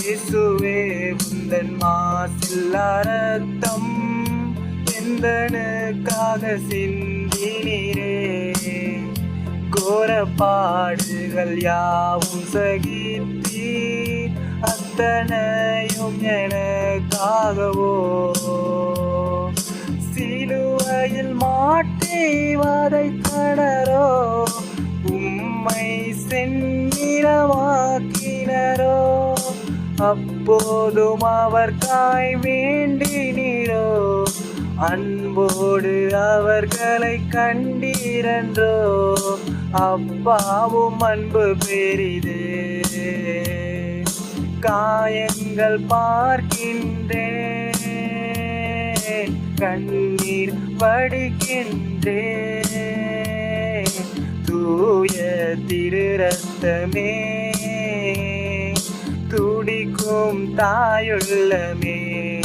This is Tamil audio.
இயேசுவே உந்தன் மாசில்லா ரத்தம் எந்தனுக்காக சிந்தினீரே. கோர பாடுகள் யாவும் சகித்தி அத்தனையும் எனக்காகவோ. சிலுவையில் மாட்டி தடரோ உம்மை செந்நிறமாக்கினரோ அப்போதும் அவர் தாய் வேண்டினீரோ? அன்போடு அவர்களை கண்டீரன்றோ? அப்பாவும் அன்பு பெரிதே. காயங்கள் பார்க்கின்றேன் கண்ணீர் வடிக்கின்றேன் தூய திரு ரத்தமே. தாயுள்ளமே.